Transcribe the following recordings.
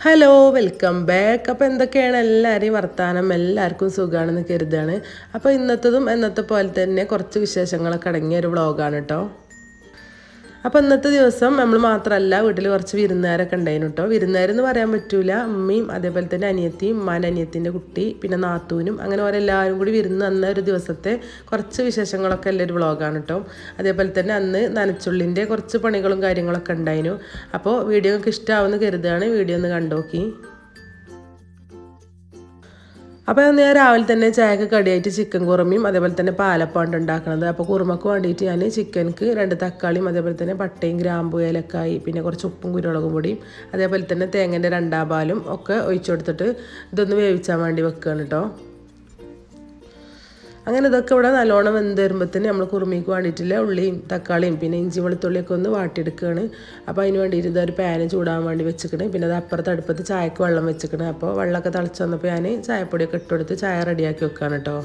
Hello welcome back അപ്പോൾ എന്തൊക്കെയാണ് എല്ലാവരെയും വർത്തമാനം എല്ലാവർക്കും സുഖമാണെന്ന് കരുതാണ്. അപ്പോൾ ഇന്നത്തതും എന്നത്തെ പോലെ തന്നെ കുറച്ച് വിശേഷങ്ങളൊക്കെ അടങ്ങിയ ഒരു വ്ളോഗാണ് കേട്ടോ അപ്പോൾ ഇന്നത്തെ ദിവസം നമ്മൾ മാത്രമല്ല വീട്ടിൽ കുറച്ച് വിരുന്നുകാരൊക്കെ ഉണ്ടായിരുന്നു കേട്ടോ വിരുന്നുകാരെന്ന് പറയാൻ പറ്റൂല. അമ്മയും അതേപോലെ തന്നെ അനിയത്തിയും ഉമ്മാന്റെ അനിയത്തിന്റെ കുട്ടി പിന്നെ നാത്തൂനും അങ്ങനെ ഓരോ എല്ലാവരും കൂടി വിരുന്ന് അന്ന ഒരു ദിവസത്തെ കുറച്ച് വിശേഷങ്ങളൊക്കെ ഉള്ളൊരു വ്ളോഗാണ് കേട്ടോ അതേപോലെ തന്നെ അന്ന് നനച്ചുള്ളിന്റെ കുറച്ച് പണികളും കാര്യങ്ങളൊക്കെ ഉണ്ടായിരുന്നു. അപ്പോൾ വീഡിയോ നിങ്ങൾക്ക് ഇഷ്ടമാവുമെന്ന് കരുതുകയാണ് വീഡിയോ ഒന്ന് കണ്ടോക്കി. അപ്പോൾ ഞാൻ രാവിലെ തന്നെ ചായക്ക് കടിയായിട്ട് ചിക്കൻ കുറുമയും അതേപോലെ തന്നെ പാലപ്പാണ്ട് ഉണ്ടാക്കുന്നത് അപ്പോൾ കുറുമക്ക് വേണ്ടിയിട്ട് ഞാൻ ചിക്കൻക്ക് രണ്ട് തക്കാളിയും അതേപോലെ തന്നെ പട്ടയും ഗ്രാമ്പു ഏലക്കായി പിന്നെ കുറച്ച് ഉപ്പും കുരുമുളകും പൊടിയും അതേപോലെ തന്നെ തേങ്ങന്റെ രണ്ടാം പാലും ഒക്കെ ഒഴിച്ചു കൊടുത്തിട്ട് ഇതൊന്ന് വേവിച്ചാൻ വേണ്ടി വെക്കുകയാണ് കേട്ടോ അങ്ങനെ ഇതൊക്കെ ഇവിടെ നല്ലോണം വെന്ത് വരുമ്പോഴത്തേന് നമ്മൾ കുറുമിക്ക് വേണ്ടിയിട്ടില്ല ഉള്ളിയും തക്കാളിയും പിന്നെ ഇഞ്ചി വെളുത്തുള്ളിയൊക്കെ ഒന്ന് വാട്ടിയെടുക്കുകയാണ് അപ്പോൾ അതിന് വേണ്ടിയിട്ട് ഇതൊരു പാന് ചൂടാൻ വേണ്ടി വെച്ചിക്കണ്. പിന്നെ അത് അപ്പുറത്ത് അടുപ്പത്ത് ചായക്ക് വെള്ളം വെച്ചിക്കണ്. അപ്പോൾ വെള്ളമൊക്കെ തിളച്ച് വന്നപ്പോൾ ഞാൻ ചായപ്പൊടിയൊക്കെ ഇട്ടുകൊടുത്ത് ചായ റെഡിയാക്കി വെക്കുകയാണ് കേട്ടോ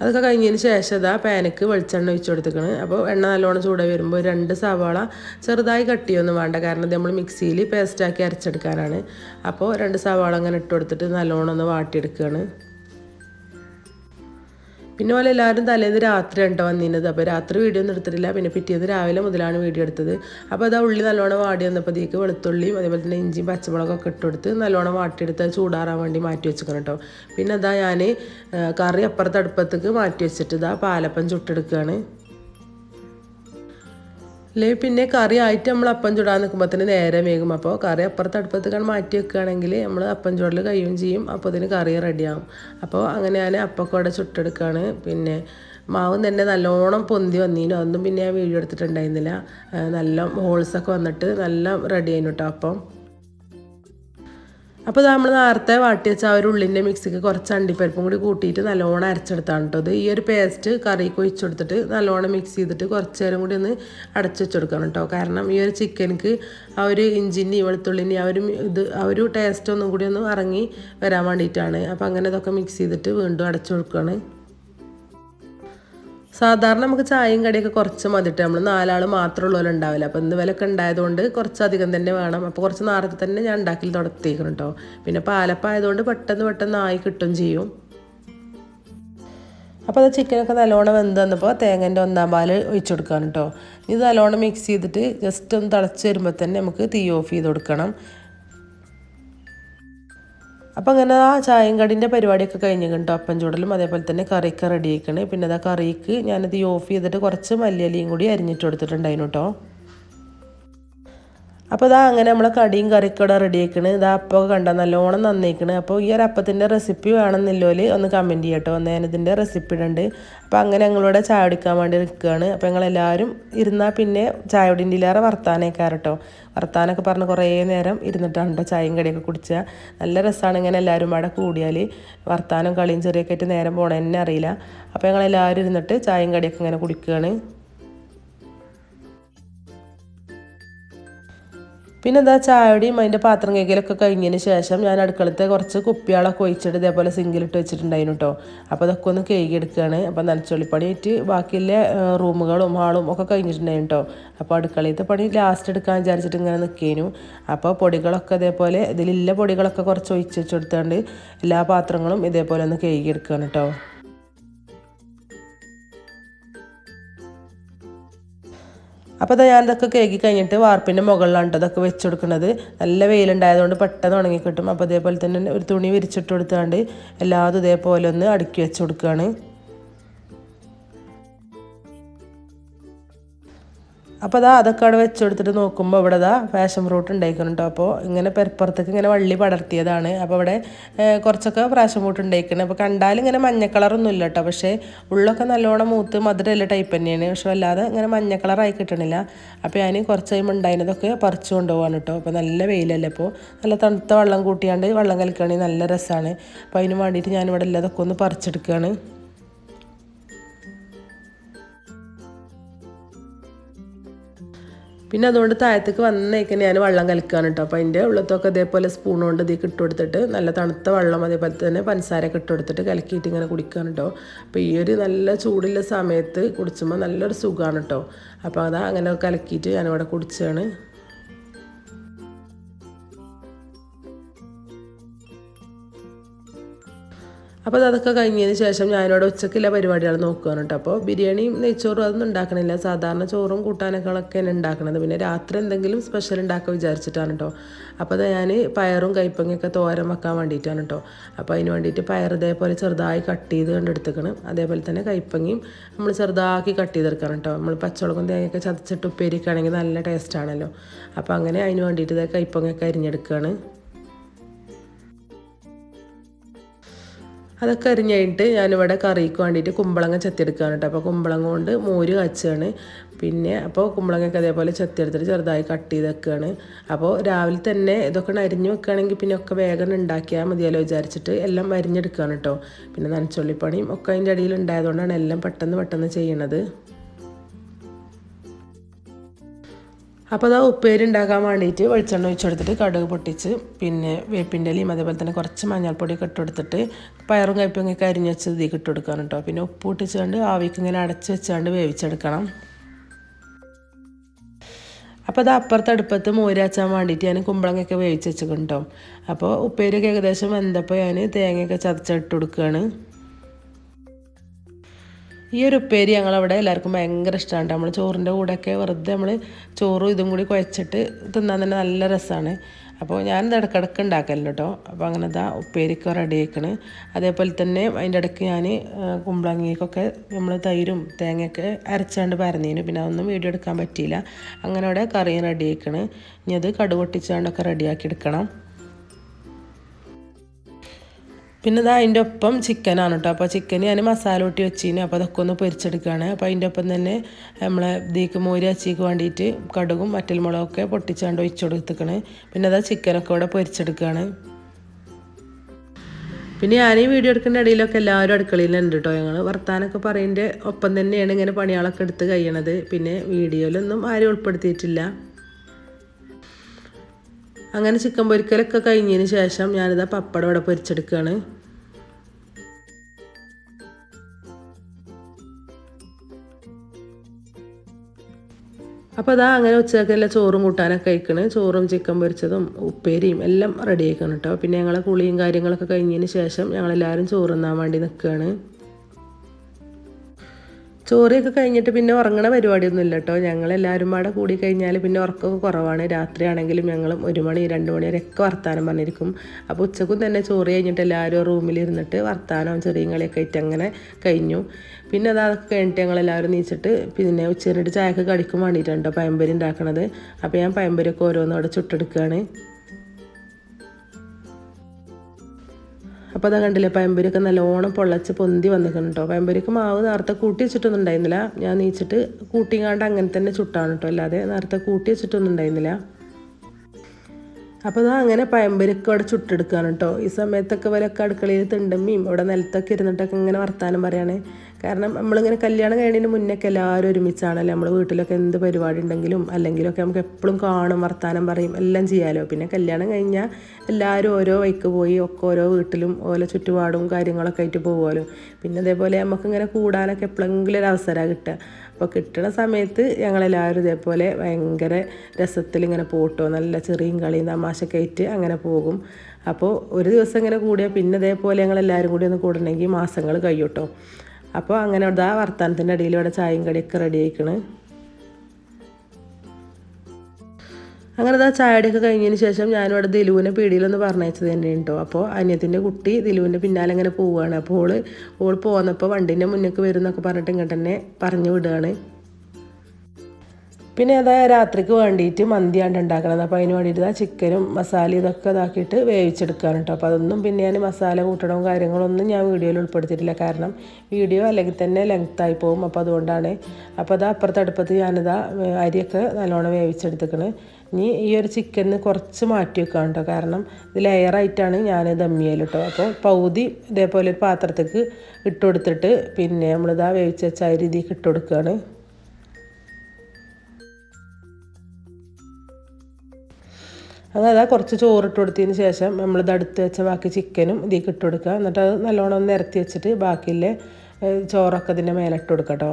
അതൊക്കെ കഴിഞ്ഞതിന് ശേഷം ഇതാ പാനക്ക് വെളിച്ചെണ്ണ ഒഴിച്ചു കൊടുത്തേക്കണ്. അപ്പോൾ എണ്ണ നല്ലോണം ചൂടായി വരുമ്പോൾ രണ്ട് സവാള ചെറുതായി കട്ട് ചെയ്യൊന്നും വേണ്ട. കാരണം ഇത് നമ്മൾ മിക്സിയിൽ പേസ്റ്റാക്കി അരച്ചെടുക്കാനാണ്. അപ്പോൾ രണ്ട് സവാള അങ്ങനെ ഇട്ട് കൊടുത്തിട്ട് നല്ലോണം ഒന്ന് വാട്ടിയെടുക്കുകയാണ് പിന്നെ പോലെ എല്ലാവരും തലേന്ന് രാത്രി ഉണ്ടോ വന്നിരുന്നത് അപ്പോൾ രാത്രി വീഡിയോ ഒന്നും എടുത്തിട്ടില്ല. പിന്നെ പിറ്റേന്ന് രാവിലെ മുതലാണ് വീഡിയോ എടുത്തത്. അപ്പോൾ അത് ഉള്ളി നല്ലോണം വാടി വന്നപ്പോഴത്തേക്ക് വെളുത്തുള്ളിയും അതേപോലെ തന്നെ ഇഞ്ചിയും പച്ചമുളകൊക്കെ ഇട്ട് കൊടുത്ത് നല്ലോണം വാട്ടിയെടുത്ത് ചൂടാറാൻ വേണ്ടി മാറ്റി വെച്ചിരിക്കണം കേട്ടോ പിന്നെ അതാ ഞാൻ കറി അപ്പുറത്ത് അടുപ്പത്തേക്ക് മാറ്റി വെച്ചിട്ട് ഇതാ പാലപ്പം ചുട്ടെടുക്കുകയാണ് അല്ലെ പിന്നെ കറി ആയിട്ട് നമ്മൾ അപ്പം ചുടാൻ നിൽക്കുമ്പോൾ തന്നെ നേരെ വേഗം അപ്പോൾ കറി അപ്പുറത്ത് അടുപ്പത്തേക്കാണ് മാറ്റി വെക്കുകയാണെങ്കിൽ നമ്മൾ അപ്പം ചുടൽ കഴിയും ചെയ്യും. അപ്പോൾ അതിന് കറി റെഡിയാകും അപ്പോൾ അങ്ങനെ ഞാൻ അപ്പൊക്കെ ചുട്ടെടുക്കുകയാണ്. പിന്നെ മാവ് തന്നെ നല്ലോണം പൊന്തി വന്നീനു അതൊന്നും പിന്നെ ഞാൻ വീഡിയോ നല്ല ഹോൾസൊക്കെ വന്നിട്ട് നല്ല റെഡി ആയിരുന്നു കേട്ടോ അപ്പം. അപ്പോൾ നമ്മൾ നേരത്തെ വാട്ടി വെച്ച ആ ഒരു ഉള്ളിന്റെ മിക്സിക്ക് കുറച്ച് അണ്ടിപ്പരിപ്പും കൂടി കൂട്ടിയിട്ട് നല്ലോണം അരച്ചെടുത്താണ് കേട്ടോ ഇത് ഈ ഒരു പേസ്റ്റ് കറിക്ക് ഒഴിച്ചു കൊടുത്തിട്ട് നല്ലോണം മിക്സ് ചെയ്തിട്ട് കുറച്ച് നേരം കൂടി ഒന്ന് അടച്ചു വെച്ചെടുക്കണം കേട്ടോ കാരണം ഈ ഒരു ചിക്കനക്ക് ആ ഒരു ഇഞ്ചിന്റെയും വെളുത്തുള്ളിന്റെയും ആ ഒരു ഇത് ആ ഒരു ടേസ്റ്റ് ഒന്നും കൂടി ഒന്ന് ഇറങ്ങി വരാൻ വേണ്ടിയിട്ടാണ്. അപ്പോൾ അങ്ങനെ ഇതൊക്കെ മിക്സ് ചെയ്തിട്ട് വീണ്ടും അടച്ചു കൊടുക്കുകയാണ് സാധാരണ നമുക്ക് ചായയും കടിയൊക്കെ കുറച്ച് മതിട്ട്. നമ്മൾ നാലാൾ മാത്രമുള്ളവരും ഉണ്ടാവില്ല. അപ്പോൾ ഇന്ന് വിലയൊക്കെ ഉണ്ടായതുകൊണ്ട് കുറച്ചധികം തന്നെ വേണം. അപ്പോൾ കുറച്ച് നേരത്തെ തന്നെ ഞാൻ ഉണ്ടാക്കി തുടത്തിക്കണം കേട്ടോ പിന്നെ പാലപ്പായതുകൊണ്ട് പെട്ടെന്ന് പെട്ടെന്ന് ആയി കിട്ടും ചെയ്യും. അപ്പോൾ അത് ചിക്കനൊക്കെ നല്ലോണം വെന്ത് വന്നപ്പോൾ തേങ്ങന്റെ ഒന്നാം പാൽ ഒഴിച്ചു കൊടുക്കാൻ കേട്ടോ ഇത് നല്ലോണം മിക്സ് ചെയ്തിട്ട് ജസ്റ്റ് ഒന്ന് തിളച്ച് വരുമ്പോൾ തന്നെ നമുക്ക് തീ ഓഫ് ചെയ്ത് കൊടുക്കണം. അപ്പോൾ അങ്ങനെ ആ ചായയും കടിന്റെ പരിപാടിയൊക്കെ കഴിഞ്ഞ് കേട്ടോ അപ്പം ചൂടലും അതേപോലെ തന്നെ കറിയൊക്കെ റെഡി ആക്കണേ പിന്നെ അതാ കറിക്ക് ഞാനത് ഓഫ് ചെയ്തിട്ട് കുറച്ച് മല്ലിയലിയും കൂടി അരിഞ്ഞിട്ട് കൊടുത്തിട്ടുണ്ടായിരുന്നു കേട്ടോ അപ്പോൾ ഇതാ അങ്ങനെ നമ്മൾ കടിയും കറിയൊക്കെ റെഡി ആക്കണ്. ഇതാ അപ്പോൾ കണ്ട നല്ലോണം നന്നേക്കണ്. അപ്പോൾ ഈ ഒരു അപ്പത്തിന്റെ റെസിപ്പി വേണമെന്നില്ലോൽ ഒന്ന് കമന്റ് ചെയ്യട്ടോ ഒന്ന് ഞാനിതിന്റെ റെസിപ്പി ഉണ്ട് അപ്പോൾ അങ്ങനെ ഞങ്ങളിവിടെ ചായ കുടിക്കാൻ വേണ്ടി നിൽക്കുകയാണ്. അപ്പോൾ ഞങ്ങളെല്ലാവരും ഇരുന്നാൽ പിന്നെ ചായ കുടിന്റെയിലേറെ വർത്താനേക്കാരട്ടോ വർത്താനൊക്കെ പറഞ്ഞ് കുറേ നേരം ഇരുന്നിട്ടാണ് കേട്ടോ ചായയും കടിയൊക്കെ കുടിക്കുക നല്ല രസമാണ് ഇങ്ങനെ എല്ലാവരും അവിടെ കൂടിയാൽ വർത്താനം കളിയും ചെറിയൊക്കെ ആയിട്ട് നേരം പോകണം എന്നെ അറിയില്ല. അപ്പോൾ ഞങ്ങളെല്ലാവരും ഇരുന്നിട്ട് ചായയും കടിയൊക്കെ ഇങ്ങനെ കുടിക്കുകയാണ്. പിന്നെ എന്താ ചായയുടെയും അതിന്റെ പാത്രം കൈകലൊക്കെ കഴിഞ്ഞതിന് ശേഷം ഞാൻ അടുക്കളത്തെ കുറച്ച് കുപ്പികളൊക്കെ ഒഴിച്ചിട്ട് ഇതേപോലെ സിങ്കിലിട്ട് വെച്ചിട്ടുണ്ടായിരുന്നു കേട്ടോ അപ്പോൾ അതൊക്കെ ഒന്ന് കേക്ക് എടുക്കുകയാണ് അപ്പോൾ നനച്ചൊള്ളിപ്പണിയിട്ട് ബാക്കിയുള്ള റൂമുകളും ഹാളും ഒക്കെ കഴിഞ്ഞിട്ടുണ്ടായിരുന്നു കേട്ടോ അപ്പോൾ അടുക്കളയിലത്തെ പണി ലാസ്റ്റ് എടുക്കാൻ വിചാരിച്ചിട്ട് ഇങ്ങനെ നിൽക്കേനു അപ്പോൾ പൊടികളൊക്കെ ഇതേപോലെ ഇതിലില്ല പൊടികളൊക്കെ കുറച്ച് ഒഴിച്ച് വെച്ചെടുത്തുകൊണ്ട് എല്ലാ പാത്രങ്ങളും ഇതേപോലെ ഒന്ന് കേക്ക് എടുക്കുകയാണ് കേട്ടോ അപ്പോൾ അതാ ഞാൻ ഇതൊക്കെ കേക്കി കഴിഞ്ഞിട്ട് വാർപ്പിന്റെ മുകളിലാണ് ഇതൊക്കെ വെച്ച് കൊടുക്കുന്നത് നല്ല വെയിലുണ്ടായതുകൊണ്ട് പെട്ടെന്ന് ഉണങ്ങി കിട്ടും അപ്പോൾ അതേപോലെ തന്നെ ഒരു തുണി വിരിച്ചിട്ട് കൊടുത്താണ്ട് എല്ലാതും ഇതേപോലെ ഒന്ന് അടുക്കി വെച്ച് കൊടുക്കുകയാണ് അപ്പോൾ അതാ അതൊക്കെ അവിടെ വെച്ചെടുത്തിട്ട് നോക്കുമ്പോൾ ഇവിടെ അതാ ഫാഷൻ ഫ്രൂട്ട് ഉണ്ടായിക്കണം കേട്ടോ അപ്പോൾ ഇങ്ങനെ പെരപ്പുറത്തേക്ക് ഇങ്ങനെ വള്ളി പടർത്തിയതാണ്. അപ്പോൾ അവിടെ കുറച്ചൊക്കെ ഫാഷൻ ഫ്രൂട്ട് ഉണ്ടായിക്കണം. അപ്പോൾ കണ്ടാൽ ഇങ്ങനെ മഞ്ഞ കളറൊന്നും ഇല്ല കേട്ടോ പക്ഷേ ഉള്ളൊക്കെ നല്ലോണം മൂത്ത് മധുരമല്ല ടൈപ്പ് തന്നെയാണ്. പക്ഷെ അല്ലാതെ ഇങ്ങനെ മഞ്ഞ കളറായി കിട്ടണില്ല. അപ്പോൾ ഞാൻ കുറച്ച് കഴിയുമ്പോൾ ഉണ്ടായിരുന്നതൊക്കെ പറിച്ചു കൊണ്ടുപോകാൻ കേട്ടോ അപ്പോൾ നല്ല വെയിലല്ലേ അപ്പോൾ നല്ല തണുത്ത വെള്ളം കൂട്ടിയാണ്ട് വെള്ളം കലക്കുകയാണെങ്കിൽ നല്ല രസമാണ് അപ്പോൾ അതിന് വേണ്ടിയിട്ട് ഞാനിവിടെ എല്ലാതൊക്കെ ഒന്ന് പറിച്ചെടുക്കുകയാണ് പിന്നെ അതുകൊണ്ട് താഴത്തേക്ക് വന്നേക്ക് ഞാൻ വെള്ളം കലക്കുകയാണ് കേട്ടോ അപ്പോൾ അതിന്റെ ഉള്ളത്തൊക്കെ അതേപോലെ സ്പൂൺ കൊണ്ട് ഇതിൽ ഇട്ട് കൊടുത്തിട്ട് നല്ല തണുത്ത വെള്ളം അതേപോലെ തന്നെ പഞ്ചസാരയൊക്കെ ഇട്ട് കൊടുത്തിട്ട് കലക്കിയിട്ട് ഇങ്ങനെ കുടിക്കുകയാണ് കേട്ടോ അപ്പോൾ ഈ ഒരു നല്ല ചൂടുള്ള സമയത്ത് കുടിച്ചുമ്പോൾ നല്ലൊരു സുഖമാണ് കേട്ടോ അപ്പോൾ അതാ അങ്ങനെ കലക്കിയിട്ട് ഞാനിവിടെ കുടിച്ചാണ് അപ്പോൾ അതൊക്കെ കഴിഞ്ഞതിന് ശേഷം ഞാനിവിടെ ഉച്ചക്കുള്ള പരിപാടികൾ നോക്കുകയാണ് കേട്ടോ. അപ്പോൾ ബിരിയാണിയും നെയ്ച്ചോറും അതൊന്നും ഉണ്ടാക്കണില്ല. സാധാരണ ചോറും കൂട്ടാനൊക്കെയാണ് ഉണ്ടാക്കണത്. പിന്നെ രാത്രി എന്തെങ്കിലും സ്പെഷ്യൽ ഉണ്ടാക്കാൻ വിചാരിച്ചിട്ടാണ് കേട്ടോ. അപ്പോൾ ഞാൻ പയറും കൈപ്പങ്ങയൊക്കെ തോരൻ വെക്കാൻ വേണ്ടിയിട്ടാണ് കേട്ടോ. അപ്പോൾ അതിന് വേണ്ടിയിട്ട് പയർ ഇതേപോലെ ചെറുതായി കട്ട് ചെയ്ത് കണ്ടെടുത്തേക്കണം അതേപോലെ തന്നെ കൈപ്പങ്ങയും നമ്മൾ ചെറുതാക്കി കട്ട് ചെയ്തെടുക്കണം കേട്ടോ. നമ്മൾ പച്ചമുളകും തേങ്ങയൊക്കെ ചതച്ചിട്ട് ഉപ്പേരിക്കുകയാണെങ്കിൽ നല്ല ടേസ്റ്റാണല്ലോ അപ്പോൾ അങ്ങനെ അതിന് വേണ്ടിയിട്ട് കൈപ്പങ്ങയൊക്കെ അരിഞ്ഞെടുക്കുകയാണ്. അതൊക്കെ അരിഞ്ഞ് കഴിഞ്ഞിട്ട് ഞാനിവിടെ കറിക്ക് വേണ്ടിയിട്ട് കുമ്പളങ്ങ ചെത്തിയെടുക്കുകയാണ് കേട്ടോ. അപ്പോൾ കുമ്പളങ്ങ കൊണ്ട് മോര് കാച്ചുകയാണ് പിന്നെ അപ്പോൾ കുമ്പളങ്ങയൊക്കെ അതേപോലെ ചെത്തിയെടുത്തിട്ട് ചെറുതായി കട്ട് ചെയ്ത് വെക്കുകയാണ് അപ്പോൾ രാവിലെ തന്നെ ഇതൊക്കെ അരിഞ്ഞ് വെക്കുകയാണെങ്കിൽ പിന്നെ ഒക്കെ വേഗം ഉണ്ടാക്കിയാൽ മതിയല്ലോ വിചാരിച്ചിട്ട് എല്ലാം അരിഞ്ഞെടുക്കുകയാണ് കേട്ടോ. പിന്നെ നനച്ചുള്ളിപ്പണിയും ഒക്കെ അതിന്റെ അടിയിൽ ഉണ്ടായതുകൊണ്ടാണ് എല്ലാം പെട്ടെന്ന് പെട്ടെന്ന് ചെയ്യണത്. അപ്പോൾ അതാ ഉപ്പേരി ഉണ്ടാക്കാൻ വേണ്ടിയിട്ട് വെളിച്ചെണ്ണ ഒഴിച്ചെടുത്തിട്ട് കടുക് പൊട്ടിച്ച് പിന്നെ വേപ്പിന്റെ ഇലയും അതേപോലെ തന്നെ കുറച്ച് മഞ്ഞൾപ്പൊടി ഇട്ടെടുത്തിട്ട് പയറും കയ്പങ്ങയൊക്കെ അരിഞ്ഞ് വെച്ച് ഇതിൽ ഇട്ട് കേട്ടോ പിന്നെ ഉപ്പ് ഇട്ടിച്ചുകൊണ്ട് ആവിക്ക് ഇങ്ങനെ അടച്ച് വെച്ചാണ്ട് വേവിച്ചെടുക്കണം. അപ്പോൾ അത് അപ്പുറത്തെ അടുപ്പത്ത് മോരാച്ചാൻ വേണ്ടിയിട്ട് ഞാൻ കുമ്പളങ്ങയൊക്കെ വേവിച്ച് വെച്ചിട്ടുണ്ടോ അപ്പോൾ ഉപ്പേരിയൊക്കെ ഏകദേശം വെന്തപ്പോൾ ഞാൻ തേങ്ങയൊക്കെ ചതച്ചിട്ട് കൊടുക്കുകയാണ് ഈ ഒരു ഉപ്പേരി ഞങ്ങളവിടെ എല്ലാവർക്കും ഭയങ്കര ഇഷ്ടമാണ് നമ്മൾ ചോറിന്റെ കൂടെയൊക്കെ വെറുതെ നമ്മൾ ചോറും ഇതും കൂടി കുഴച്ചിട്ട് തിന്നാൻ തന്നെ നല്ല രസമാണ് അപ്പോൾ ഞാൻ ഇത് ഇടക്കിടക്ക് ഉണ്ടാക്കലുണ്ട് കേട്ടോ അപ്പോൾ അങ്ങനെ ഇതാ ഉപ്പേരിക്ക് റെഡി ആക്കണ് അതേപോലെ തന്നെ അതിന്റെ ഇടയ്ക്ക് ഞാൻ കുമ്പളങ്ങിക്കൊക്കെ നമ്മൾ തൈരും തേങ്ങയൊക്കെ അരച്ചാണ്ട് പരന്നീനു. പിന്നെ അതൊന്നും വീഡിയോ എടുക്കാൻ പറ്റിയില്ല. അങ്ങനെ അവിടെ കറിയും റെഡി ആക്കണ് ഇനി അത് കടുകൊട്ടിച്ചാണ്ടൊക്കെ റെഡിയാക്കി എടുക്കണം. പിന്നെ ഇതാ അതിന്റെ ഒപ്പം ചിക്കനാണ് കേട്ടോ. അപ്പോൾ ചിക്കൻ ഞാൻ മസാല കൂട്ടി വെച്ചിന്. അപ്പോൾ അതൊക്കെ ഒന്ന് പൊരിച്ചെടുക്കുകയാണ്. അപ്പോൾ അതിന്റെ ഒപ്പം തന്നെ നമ്മളെ ദീക്ക് മോര് അച്ചിക്ക് വേണ്ടിയിട്ട് കടുകും മറ്റൽ മുളകൊക്കെ പൊട്ടിച്ചാണ്ട് ഒഴിച്ചു കൊടുത്തേക്കണ് പിന്നെ അതാ ചിക്കനൊക്കെ ഇവിടെ പൊരിച്ചെടുക്കുകയാണ്. പിന്നെ ഞാൻ ഈ വീഡിയോ എടുക്കുന്ന ഇടയിലൊക്കെ എല്ലാവരും അടുക്കളയിലുണ്ട് കേട്ടോ ഞങ്ങൾ. വർത്താനൊക്കെ പറയുന്നതിന്റെ ഒപ്പം തന്നെയാണ് ഇങ്ങനെ പണികളൊക്കെ എടുത്ത് കഴിയണത്. പിന്നെ വീഡിയോയിലൊന്നും ആരും ഉൾപ്പെടുത്തിയിട്ടില്ല. അങ്ങനെ ചിക്കൻ പൊരിക്കലൊക്കെ കഴിഞ്ഞതിന് ശേഷം ഞാനിതാ പപ്പടം ഇവിടെ പൊരിച്ചെടുക്കുകയാണ്. അപ്പോൾ അതാ അങ്ങനെ ഉച്ചക്കെല്ലാം ചോറും കൂട്ടാനൊക്കെ കഴിക്കണ്. ചോറും ചിക്കൻ പൊരിച്ചതും ഉപ്പേരിയും എല്ലാം റെഡി ആക്കണം കേട്ടോ പിന്നെ ഞങ്ങളെ കുളിയും കാര്യങ്ങളൊക്കെ കഴിഞ്ഞതിന് ശേഷം ഞങ്ങളെല്ലാവരും ചോറ് തിന്നാൻ വേണ്ടി നിൽക്കുകയാണ് ചോറിയൊക്കെ കഴിഞ്ഞിട്ട് പിന്നെ ഉറങ്ങണ പരിപാടിയൊന്നും ഇല്ല കേട്ടോ ഞങ്ങളെല്ലാവരും പാടെ കൂടി കഴിഞ്ഞാൽ പിന്നെ ഉറക്കമൊക്കെ കുറവാണ്. രാത്രിയാണെങ്കിലും ഞങ്ങളും ഒരു മണി രണ്ട് മണി വരെയൊക്കെ വർത്താനം പറഞ്ഞിരിക്കും. അപ്പോൾ ഉച്ചക്കും തന്നെ ചോറ് കഴിഞ്ഞിട്ട് എല്ലാവരും റൂമിലിരുന്നിട്ട് വർത്താനവും ചെറിയ കളിയൊക്കെ ആയിട്ട് അങ്ങനെ കഴിഞ്ഞു. പിന്നെ അത് അതൊക്കെ കഴിഞ്ഞിട്ട് ഞങ്ങളെല്ലാവരും നീച്ചിട്ട് പിന്നെ ഉച്ചരിട്ട് ചായക്ക് കടിക്കും വേണ്ടിയിട്ടുണ്ടോ പയമ്പരി ഉണ്ടാക്കണത്. അപ്പോൾ ഞാൻ പയമ്പരിയൊക്കെ ഓരോന്നും അവിടെ ചുട്ടെടുക്കുകയാണ് അപ്പോൾ അതാ കണ്ടില്ലേ പയമ്പരിയൊക്കെ നല്ലോണം പൊള്ളച്ച് പൊന്തി വന്നിട്ടുണ്ട് കേട്ടോ പയമ്പരിക്ക് മാവ് നേരത്തെ കൂട്ടി വെച്ചിട്ടൊന്നും ഉണ്ടായിരുന്നില്ല ഞാൻ നീച്ചിട്ട് കൂട്ടിങ്ങാണ്ട് അങ്ങനെ തന്നെ ചുട്ടാണ് കേട്ടോ അല്ലാതെ നേരത്തെ കൂട്ടി വെച്ചിട്ടൊന്നും ഉണ്ടായിരുന്നില്ല അപ്പോൾ അതാ അങ്ങനെ പയമ്പരിക്ക് അവിടെ ചുട്ടെടുക്കുകയാണ് കേട്ടോ ഈ സമയത്തൊക്കെ വലൊക്കെ അടുക്കളയിൽ തിണ്ടമ്മയും അവിടെ നിലത്തൊക്കെ ഇരുന്നിട്ടൊക്കെ ഇങ്ങനെ വർത്താനം പറയാണ്. കാരണം നമ്മളിങ്ങനെ കല്യാണം കഴിഞ്ഞതിന് മുന്നേക്കെ എല്ലാവരും ഒരുമിച്ചാണല്ലോ നമ്മൾ വീട്ടിലൊക്കെ എന്ത് പരിപാടി ഉണ്ടെങ്കിലും അല്ലെങ്കിലൊക്കെ നമുക്ക് എപ്പോഴും കാണും വർത്താനം പറയും എല്ലാം ചെയ്യാമല്ലോ പിന്നെ കല്യാണം കഴിഞ്ഞാൽ എല്ലാവരും ഓരോ വൈക്ക് പോയി ഒക്കെ ഓരോ വീട്ടിലും ഓരോ ചുറ്റുപാടും കാര്യങ്ങളൊക്കെ ആയിട്ട് പോകുമല്ലോ പിന്നെ അതേപോലെ നമുക്കിങ്ങനെ കൂടാനൊക്കെ എപ്പോഴെങ്കിലും ഒരു അവസരം കിട്ടുക. അപ്പോൾ കിട്ടുന്ന സമയത്ത് ഞങ്ങളെല്ലാവരും ഇതേപോലെ ഭയങ്കര രസത്തിൽ ഇങ്ങനെ പോട്ടോ നല്ല ചെറിയും കളിയും തമാശയൊക്കെ ആയിട്ട് അങ്ങനെ പോകും. അപ്പോൾ ഒരു ദിവസം ഇങ്ങനെ കൂടിയാൽ പിന്നെ ഇതേപോലെ ഞങ്ങളെല്ലാവരും കൂടി ഒന്ന് കൂടണമെങ്കിൽ മാസങ്ങൾ കഴിയൂട്ടോ അപ്പോൾ അങ്ങനെ അവിടെ ആ വർത്താനത്തിന്റെ ഇടയിൽ ഇവിടെ ചായയും കടിയൊക്കെ റെഡി ആയിക്കണ്. അങ്ങനെ ആ ചായയുടെയൊക്കെ കഴിഞ്ഞതിന് ശേഷം ഞാനിവിടെ ദിലുവിനെ പീടിയിലൊന്ന് പറഞ്ഞയച്ചത് തന്നെ കേട്ടോ അപ്പോൾ അനിയത്തിന്റെ കുട്ടി ദിലുവിന്റെ പിന്നാലെ അങ്ങനെ പോവുകയാണ് അപ്പോൾ ഓൾ ഓൾ പോന്നപ്പോൾ വണ്ടീന്റെ മുന്നേക്ക് വരും എന്നൊക്കെ പറഞ്ഞിട്ട് ഇങ്ങോട്ട് തന്നെ പറഞ്ഞു വിടുകയാണ്. പിന്നെ അതാ രാത്രിക്ക് വേണ്ടിയിട്ട് മന്തിയാണ് ഉണ്ടാക്കണത്. അപ്പോൾ അതിന് വേണ്ടിയിട്ട് ആ ചിക്കനും മസാലയും ഇതൊക്കെ ഇതാക്കിയിട്ട് വേവിച്ചെടുക്കുകയാണ് കേട്ടോ അപ്പോൾ അതൊന്നും പിന്നെ ഞാൻ മസാല കൂട്ടണവും കാര്യങ്ങളൊന്നും ഞാൻ വീഡിയോയിൽ ഉൾപ്പെടുത്തിയിട്ടില്ല. കാരണം വീഡിയോ അല്ലെങ്കിൽ തന്നെ ലെങ്ത്തായി പോകും. അപ്പോൾ അതുകൊണ്ടാണ്. അപ്പോൾ അതാ അപ്പുറത്തെ അടുപ്പത്ത് ഞാനിതാ അരിയൊക്കെ നല്ലോണം വേവിച്ചെടുത്തേക്കണ്. ഇനി ഈ ഒരു ചിക്കനിന് കുറച്ച് മാറ്റി വെക്കാം കേട്ടോ കാരണം ഇത് ലെയറായിട്ടാണ് ഞാൻ ദമ്മിയൽ കേട്ടോ അപ്പോൾ പൗതി ഇതേപോലെ ഒരു പാത്രത്തേക്ക് ഇട്ട് കൊടുത്തിട്ട് പിന്നെ നമ്മളിതാ വേവിച്ച് വെച്ച അരി ഇതിലേക്ക് ഇട്ട് കൊടുക്കുകയാണ് അങ്ങനെ കുറച്ച് ചോറിട്ട് കൊടുത്തതിന് ശേഷം നമ്മൾ നമ്മളിത് അടുത്ത് വെച്ച ബാക്കി ചിക്കനും ഇതിലേക്ക് ഇട്ട് കൊടുക്കുക. എന്നിട്ട് അത് നല്ലോണം ഒന്ന് നിരത്തി വെച്ചിട്ട് ബാക്കിയിലെ ചോറൊക്കെ ഇതിന്റെ മേലെ ഇട്ട് കൊടുക്കുക കേട്ടോ.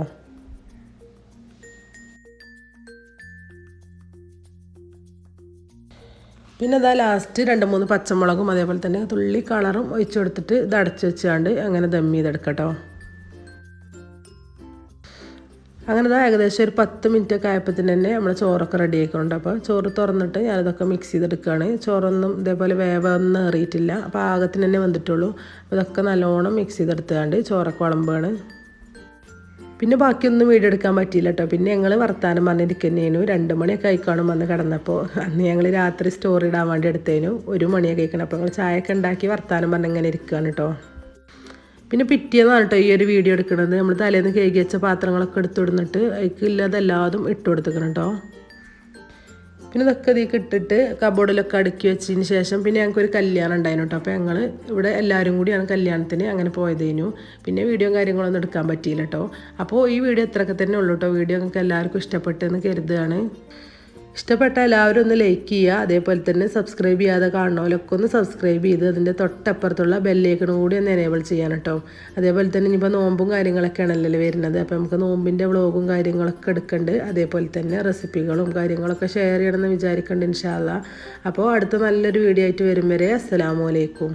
പിന്നെ അതാ ലാസ്റ്റ് രണ്ട് മൂന്ന് പച്ചമുളകും അതേപോലെ തന്നെ തുള്ളി കളറും ഒഴിച്ചു കൊടുത്തിട്ട് ഇത് അടച്ചു വെച്ചാണ്ട് അങ്ങനെ ദം ചെയ്തെടുക്കട്ടോ അങ്ങനെ ഇതാ ഏകദേശം ഒരു പത്ത് മിനിറ്റ് ഒക്കെ ആയപ്പോൾ തന്നെ നമ്മൾ ചോറൊക്കെ റെഡി ആയിക്കൊണ്ട് അപ്പോൾ ചോറ് തുറന്നിട്ട് ഞാനിതൊക്കെ മിക്സ് ചെയ്തെടുക്കുകയാണ് ചോറൊന്നും ഇതേപോലെ വേവൊന്നും ഏറിയിട്ടില്ല അപ്പോൾ ആകത്തിന് തന്നെ വന്നിട്ടുള്ളൂ. അപ്പോൾ ഇതൊക്കെ നല്ലോണം മിക്സ് ചെയ്തെടുത്തുകൊണ്ട് ചോറൊക്കെ കുളമ്പാണ് പിന്നെ ബാക്കിയൊന്നും വീഡിയോ എടുക്കാൻ പറ്റിയില്ല കേട്ടോ പിന്നെ ഞങ്ങൾ വർത്താനം പറഞ്ഞിരിക്കുന്നതിനു രണ്ട് മണിയൊക്കെ ആയിക്കാണും വന്ന് കിടന്നപ്പോൾ അന്ന് ഞങ്ങൾ രാത്രി സ്റ്റോറി ഇടാൻ വേണ്ടി എടുത്തതിനു ഒരു മണിയൊക്കെ കഴിക്കണം അപ്പോൾ ഞങ്ങൾ ചായയൊക്കെ ഉണ്ടാക്കി വർത്താനം പറഞ്ഞിങ്ങനെ ഇരിക്കുകയാണ് കേട്ടോ പിന്നെ പിറ്റേന്നാണ് കേട്ടോ ഈ ഒരു വീഡിയോ എടുക്കുന്നത്. നമ്മൾ തലേന്ന് കേക്ക് വെച്ച പാത്രങ്ങളൊക്കെ എടുത്തുവിടുന്നിട്ട് അതിക്ക് ഇല്ലാതെല്ലാതും ഇട്ട് കൊടുത്തിക്കണം കേട്ടോ. പിന്നെ ഇതൊക്കെ ഇതിലേക്ക് ഇട്ടിട്ട് കബോർഡിലൊക്കെ അടുക്കി വെച്ചതിന് ശേഷം പിന്നെ ഞങ്ങൾക്ക് ഒരു കല്യാണം ഉണ്ടായിരുന്നു കേട്ടോ. അപ്പോൾ ഞങ്ങൾ ഇവിടെ എല്ലാവരും കൂടിയാണ് കല്യാണത്തിന് അങ്ങനെ പോയതേനു. പിന്നെ വീഡിയോ കാര്യങ്ങളൊന്നും എടുക്കാൻ പറ്റിയില്ല കേട്ടോ. അപ്പോൾ ഈ വീഡിയോ ഇത്രയൊക്കെ തന്നെ ഉള്ളൂ കേട്ടോ. വീഡിയോ നിങ്ങൾക്ക് എല്ലാവർക്കും ഇഷ്ടപ്പെട്ടെന്ന് കരുതുകയാണ്. ഇഷ്ടപ്പെട്ട എല്ലാവരും ഒന്ന് ലൈക്ക് ചെയ്യുക. അതേപോലെ തന്നെ സബ്സ്ക്രൈബ് ചെയ്യാതെ കാണണമല്ലൊക്കെ ഒന്ന് സബ്സ്ക്രൈബ് ചെയ്ത് അതിന്റെ തൊട്ടപ്പുറത്തുള്ള ബെല്ലേക്കണും കൂടി ഒന്ന് എനേബിൾ ചെയ്യാൻ കേട്ടോ അതേപോലെ തന്നെ ഇനിയിപ്പോൾ നോമ്പും കാര്യങ്ങളൊക്കെ ആണല്ലോ വരുന്നത്. അപ്പോൾ നമുക്ക് നോമ്പിന്റെ വ്ളോഗും കാര്യങ്ങളൊക്കെ എടുക്കുന്നുണ്ട് അതേപോലെ തന്നെ റെസിപ്പികളും കാര്യങ്ങളൊക്കെ ഷെയർ ചെയ്യണമെന്ന് വിചാരിക്കുന്നുണ്ട് ഇൻഷാല്ല അപ്പോൾ അടുത്ത നല്ലൊരു വീഡിയോ ആയിട്ട് വരും വരെ. അസ്സലാമു അലൈക്കും.